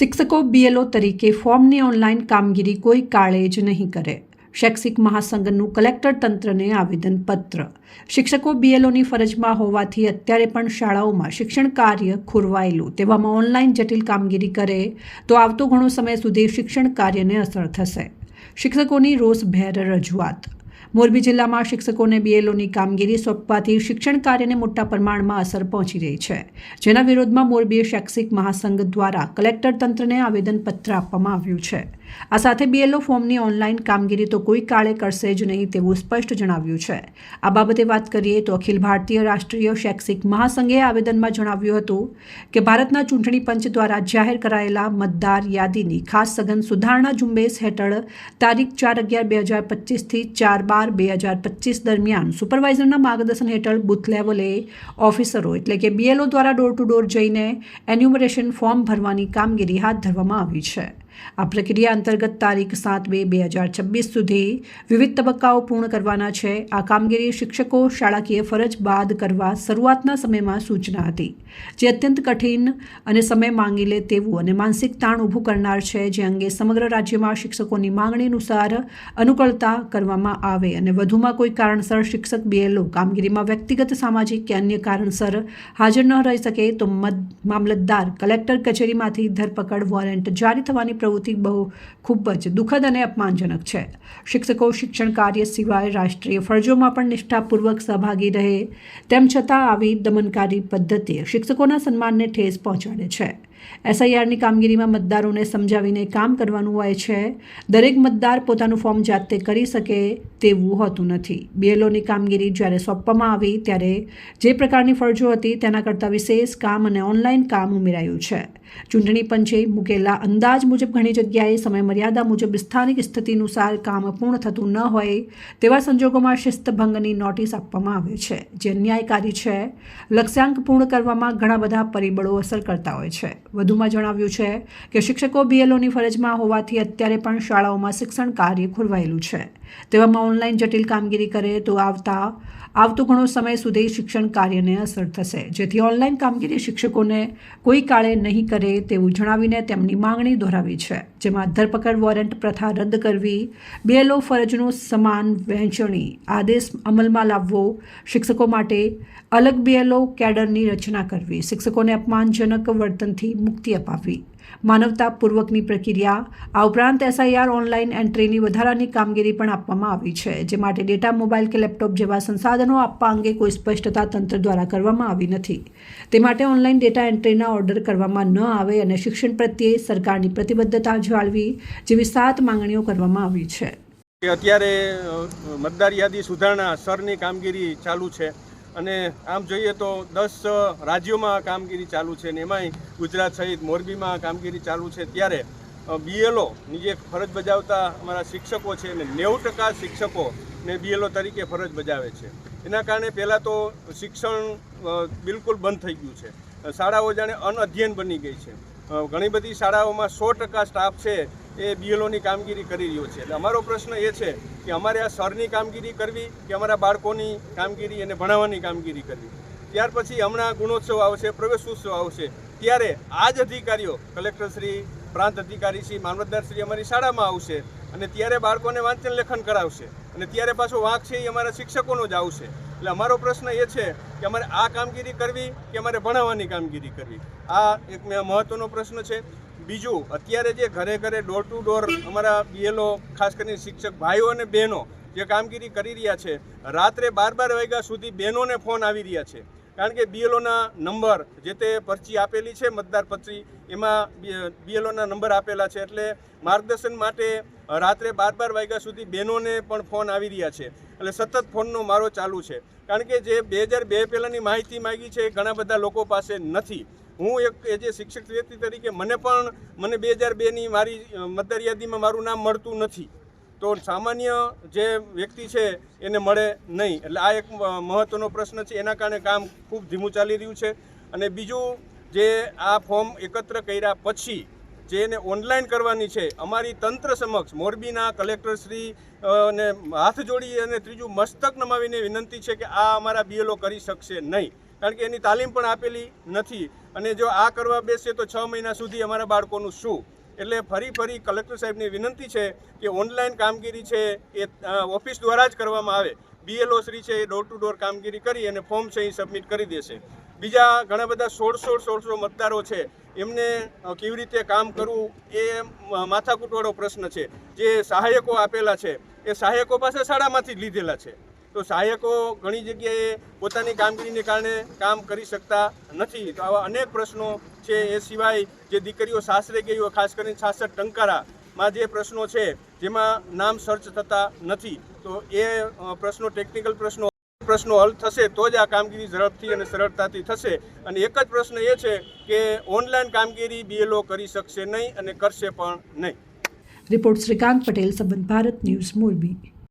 શિક્ષકો બીએલઓ તરીકે ફોર્મની ઓનલાઈન કામગીરી કોઈ કાળે જ નહીં કરે. શૈક્ષિક મહાસંઘનું કલેક્ટર તંત્રને આવેદનપત્ર. શિક્ષકો બીએલઓની ફરજમાં હોવાથી અત્યારે પણ શાળાઓમાં શિક્ષણ કાર્ય ખોરવાયેલું, તેવામાં ઓનલાઈન જટિલ કામગીરી કરે તો આવતો ઘણો સમય સુધી શિક્ષણ કાર્યને અસર થશે. શિક્ષકોની રોષભેર રજૂઆત. મોરબી જિલ્લામાં શિક્ષકોને બીએલઓની કામગીરી સોંપવાથી શિક્ષણ કાર્યને મોટા પ્રમાણમાં અસર પહોંચી રહી છે. જેના વિરોધમાં મોરબી શૈક્ષિક મહાસંઘ દ્વારા કલેક્ટર તંત્રને આવેદનપત્ર આપવામાં આવ્યું છે. આ સાથે બીએલઓ ફોર્મની ઓનલાઈન કામગીરી તો કોઈ કાળે કરશે જ નહીં તેવું સ્પષ્ટ જણાવ્યું છે. આ બાબતે વાત કરીએ તો અખિલ ભારતીય રાષ્ટ્રીય શૈક્ષિક મહાસંઘે આવેદનમાં જણાવ્યું હતું કે ભારતના ચૂંટણી પંચ દ્વારા જાહેર કરાયેલા મતદાર યાદીની ખાસ સઘન સુધારણા ઝુંબેશ હેઠળ તારીખ ચાર અગિયાર બે હજાર પચીસથી ચાર બાર બે હજાર પચીસ દરમિયાન સુપરવાઇઝરના માર્ગદર્શન હેઠળ બુથ લેવલે ઓફિસરો એટલે કે બીએલઓ દ્વારા ડોર ટુ ડોર જઈને એન્યુમરેશન ફોર્મ ભરવાની કામગીરી હાથ ધરવામાં આવી છે. આ પ્રક્રિયા અંતર્ગત તારીખ સાત બે બે હજાર છવ્વીસ સુધી વિવિધ તબક્કાઓ પૂર્ણ કરવાના છે. આ કામગીરી શિક્ષકો, શાળાકીય ફરજ બાદ કરવા શરૂઆતના સમયમાં સૂચના હતી. જે અત્યંત કઠિન અને સમય માંગી લે તેવું અને માનસિક તાણ ઊભું કરનાર છે, જે અંગે સમગ્ર રાજ્યમાં શિક્ષકોની માંગણી અનુસાર અનુકૂળતા કરવામાં આવે અને વધુમાં કોઈ કારણસર શિક્ષક બીએલઓ કામગીરીમાં વ્યક્તિગત, સામાજિક કે અન્ય કારણસર હાજર ન રહી શકે તો મામલતદાર કલેક્ટર કચેરીમાંથી ધરપકડ, વોરંટ જારી થવાની પ્રવૃત્તિ બહુ ખૂબ જ દુઃખદ અને અપમાનજનક છે. શિક્ષકો શિક્ષણ કાર્ય સિવાય રાષ્ટ્રીય ફરજોમાં પણ નિષ્ઠાપૂર્વક સહભાગી રહે, તેમ છતાં આવી દમનકારી પદ્ધતિ શિક્ષકોના સન્માનને ઠેસ પહોંચાડે છે. એસઆઈઆરની કામગીરીમાં મતદારોને સમજાવીને કામ કરવાનું હોય છે. દરેક મતદાર પોતાનું ફોર્મ જાતે કરી શકે તેવું હોતું નથી. બીએલઓની કામગીરી જ્યારે સોંપવામાં આવી ત્યારે જે પ્રકારની ફરજો હતી તેના કરતાં વિશેષ કામ અને ઓનલાઈન કામ ઉમેરાયું છે. ચૂંટણી પંચે મૂકેલા અંદાજ મુજબ ઘણી જગ્યાએ સમય મર્યાદા મુજબ સ્થાનિક સ્થિતિ અનુસાર કામ પૂર્ણ થતું ન હોય તેવા સંજોગોમાં શિસ્તભંગની નોટિસ આપવામાં આવે છે. જે ન્યાયકારી છે, લક્ષ્યાંક પૂર્ણ કરવામાં ઘણા બધા પરિબળો અસર કરતા હોય છે. વધુમાં જણાવ્યું છે કે શિક્ષકો બીએલઓની ફરજમાં હોવાથી અત્યારે પણ શાળાઓમાં શિક્ષણ કાર્ય ખોરવાયેલું છે. તેવામાં ઓનલાઈન જટિલ કામગીરી કરે તો આવતા, આવતો ઘણો સમય સુધી શિક્ષણ કાર્યને અસર થશે. જેથી ઓનલાઈન કામગીરી શિક્ષકોને કોઈ કાળે નહીં કરે તેવું જણાવીને તેમની માંગણી દોહરાવી છે. જેમાં ધરપકડ વોરંટ પ્રથા રદ કરવી બીએલઓ ફરજનું સમાન વહેંચણી આદેશ અમલમાં લાવવો, શિક્ષકો માટે અલગ બીએલઓ કેડરની રચના કરવી, શિક્ષકોને અપમાનજનક વર્તનથી મુક્તિ અપાવવી માનવતાપૂર્વકની પ્રક્રિયા, આ ઉપરાંત એસઆઈઆર ઓનલાઈન એન્ટ્રીની વધારાની કામગીરી પણ આપવામાં આવી છે, જે માટે ડેટા, મોબાઈલ કે લેપટોપ જેવા સંસાધનો આપવા અંગે કોઈ સ્પષ્ટતા તંત્ર દ્વારા કરવામાં આવી નથી. તે માટે ઓનલાઈન ડેટા એન્ટ્રીના ઓર્ડર કરવામાં ન આવે અને શિક્ષણ પ્રત્યે સરકારની પ્રતિબદ્ધતા જાળવી જેવી સાત માંગણીઓ કરવામાં આવી છે. અત્યારે મતદાર યાદી સુધારણા સરની કામગીરી ચાલુ છે. અને આમ જોઈએ તો દસ રાજ્યોમાં કામગીરી ચાલુ છે ને એમાંય ગુજરાત સહિત મોરબીમાં કામગીરી ચાલુ છે ત્યારે બીએલઓની જે ફરજ બજાવતા અમારા શિક્ષકો છે ને નેવું ટકા શિક્ષકો ને બીએલઓ તરીકે ફરજ બજાવે છે. એના કારણે પહેલાં તો શિક્ષણ બિલકુલ બંધ થઈ ગયું છે. શાળાઓ જાણે અનઅધ્યયન બની ગઈ છે. ઘણી બધી શાળાઓમાં સો ટકા સ્ટાફ છે એ બીએલઓની કામગીરી કરી રહ્યો છે. એટલે અમારો પ્રશ્ન એ છે કે અમારે આ સરની કામગીરી કરવી કે અમારા બાળકોની કામગીરી અને ભણાવવાની કામગીરી કરવી? ત્યાર પછી હમણાં ગુણોત્સવ આવશે પ્રવેશોત્સવ આવશે. ત્યારે આ જ અધિકારીઓ કલેક્ટરશ્રી પ્રાંત અધિકારીશ્રી મામલતદારશ્રી અમારી શાળામાં આવશે અને ત્યારે બાળકોને વાંચન લેખન કરાવશે. અને ત્યારે પાછો વાંક છે એ અમારા શિક્ષકોનો જ આવશે. એટલે અમારો પ્રશ્ન એ છે કે અમારે આ કામગીરી કરવી કે અમારે ભણાવવાની કામગીરી કરવી? આ એક મહત્વનો પ્રશ્ન છે. બીજું, અત્યારે જે ઘરે ઘરે ડોર ટુ ડોર અમારા બીએલઓ ખાસ કરીને શિક્ષક ભાઈઓ અને બહેનો જે કામગીરી કરી રહ્યા છે, રાત્રે બાર બાર વાગ્યા સુધી બહેનોને ફોન આવી રહ્યા છે. કારણ કે બીએલઓના નંબર જે તે પરચી આપેલી છે, મતદાર પરચી, એમાં બીએલઓના નંબર આપેલા છે, એટલે માર્ગદર્શન માટે રાત્રે બાર બાર વાગ્યા સુધી બહેનોને પણ ફોન આવી રહ્યા છે. એટલે સતત ફોનનો મારો ચાલુ છે. કારણ કે જે બે હજાર બે પહેલાંની માહિતી માગી છે ઘણા બધા લોકો પાસે નથી. હું એક એ જે શિક્ષક વ્યક્તિ તરીકે મને પણ, મને બે હજાર બેની મારી મતદાર યાદીમાં મારું નામ મળતું નથી. તો સામાન્ય જે વ્યક્તિ છે એને મળે નહીં. એટલે આ એક મહત્ત્વનો પ્રશ્ન છે. એના કારણે કામ ખૂબ ધીમું ચાલી રહ્યું છે. અને બીજું જે આ ફોર્મ એકત્ર કર્યા પછી જે એને ઓનલાઈન કરવાની છે, અમારી તંત્ર સમક્ષ મોરબીના કલેક્ટરશ્રી ને હાથ જોડી અને ત્રીજું મસ્તક નમાવીને વિનંતી છે કે આ અમારા બીએલઓ કરી શકશે નહીં. કારણ કે એની તાલીમ પણ આપેલી નથી. અને જો આ કરવા બેસીએ તો છ મહિના સુધી અમારા બાળકોનું શું? એટલે ફરી ફરી કલેક્ટર સાહેબની વિનંતી છે કે ઓનલાઈન કામગીરી છે એ ઓફિસ દ્વારા જ કરવામાં આવે. બીએલઓ શ્રી છે એ ડોર ટુ ડોર કામગીરી કરી અને ફોર્મ છે એ સબમિટ કરી દેશે. બીજા ઘણા બધા સોળ સોળ સોળસો મતદારો છે. એમને કેવી રીતે કામ કરવું એ માથાકૂટવાળો પ્રશ્ન છે. જે સહાયકો આપેલા છે, એ સહાયકો પાસે શાળામાંથી જ લીધેલા છે. તો સહાયકો ઘણી જગ્યાએ પોતાની કામગીરીને કારણે કામ કરી શકતા નથી. તો આવા અનેક પ્રશ્નો છે. એ સિવાય જે દીકરીઓ સાસરે ગઈ હોય, ખાસ કરીને સાસર ટંકારામાં જે પ્રશ્નો છે, જેમાં નામ સર્ચ થતા નથી. તો એ પ્રશ્નો, ટેકનિકલ પ્રશ્નો પ્રશ્નો હલ થશે તો જ આ કામગીરી ઝડપથી અને સરળતાથી થશે. અને એક જ પ્રશ્ન એ છે કે ઓનલાઈન કામગીરી બીએલઓ કરી શકશે નહીં અને કરશે પણ નહીં. રિપોર્ટ શ્રીકાંત પટેલ, સંબંધ ભારત ન્યૂઝ મોરબી.